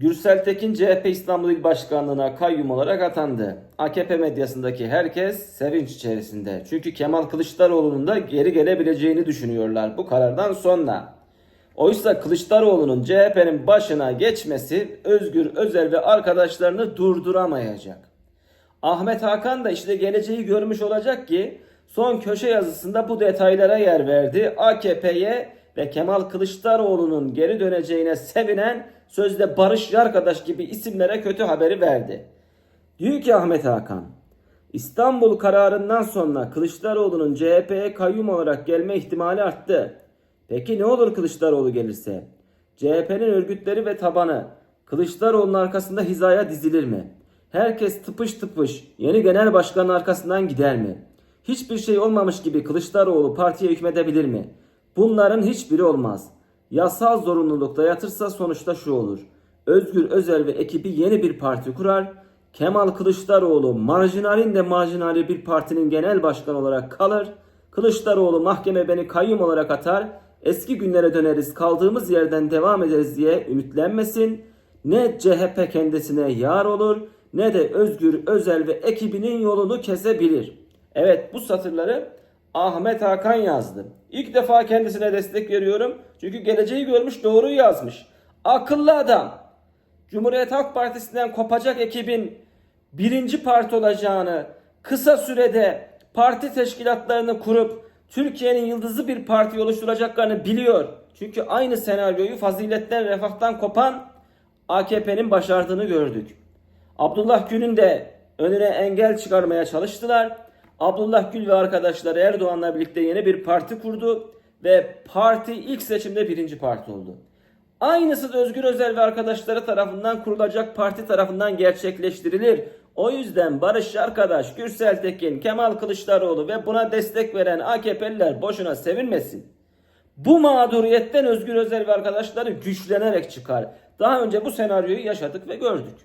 Gürsel Tekin CHP İstanbul İl Başkanlığı'na kayyum olarak atandı. AKP medyasındaki herkes sevinç içerisinde. Çünkü Kemal Kılıçdaroğlu'nun da geri gelebileceğini düşünüyorlar bu karardan sonra. Oysa Kılıçdaroğlu'nun CHP'nin başına geçmesi Özgür Özel ve arkadaşlarını durduramayacak. Ahmet Hakan da işte geleceği görmüş olacak ki son köşe yazısında bu detaylara yer verdi. AKP'ye ve Kemal Kılıçdaroğlu'nun geri döneceğine sevinen sözde Barış Yarkadaş gibi isimlere kötü haberi verdi. Diyor ki Ahmet Hakan, İstanbul kararından sonra Kılıçdaroğlu'nun CHP'ye kayyum olarak gelme ihtimali arttı. Peki ne olur Kılıçdaroğlu gelirse? CHP'nin örgütleri ve tabanı Kılıçdaroğlu'nun arkasında hizaya dizilir mi? Herkes tıpış tıpış yeni genel başkanın arkasından gider mi? Hiçbir şey olmamış gibi Kılıçdaroğlu partiye hükmedebilir mi? Bunların hiçbiri olmaz. Yasal zorunluluk dayatırsa sonuçta şu olur. Özgür Özel ve ekibi yeni bir parti kurar. Kemal Kılıçdaroğlu marjinalin de marjinali bir partinin genel başkanı olarak kalır. Kılıçdaroğlu mahkeme beni kayyum olarak atar. Eski günlere döneriz kaldığımız yerden devam ederiz diye ümitlenmesin. Ne CHP kendisine yar olur ne de Özgür Özel ve ekibinin yolunu kesebilir. Evet bu satırları Ahmet Hakan yazdı. İlk defa kendisine destek veriyorum. Çünkü geleceği görmüş doğruyu yazmış. Akıllı adam. Cumhuriyet Halk Partisi'nden kopacak ekibin birinci parti olacağını, kısa sürede parti teşkilatlarını kurup Türkiye'nin yıldızı bir parti oluşturacaklarını biliyor. Çünkü aynı senaryoyu faziletten, refahtan kopan AKP'nin başardığını gördük. Abdullah Gül'ün de önüne engel çıkarmaya çalıştılar. Abdullah Gül ve arkadaşları Erdoğan'la birlikte yeni bir parti kurdu ve parti ilk seçimde birinci parti oldu. Aynısı da Özgür Özel ve arkadaşları tarafından kurulacak parti tarafından gerçekleştirilir. O yüzden Barış Arkadaş, Gürsel Tekin, Kemal Kılıçdaroğlu ve buna destek veren AKP'liler boşuna sevinmesin. Bu mağduriyetten Özgür Özel ve arkadaşları güçlenerek çıkar. Daha önce bu senaryoyu yaşadık ve gördük.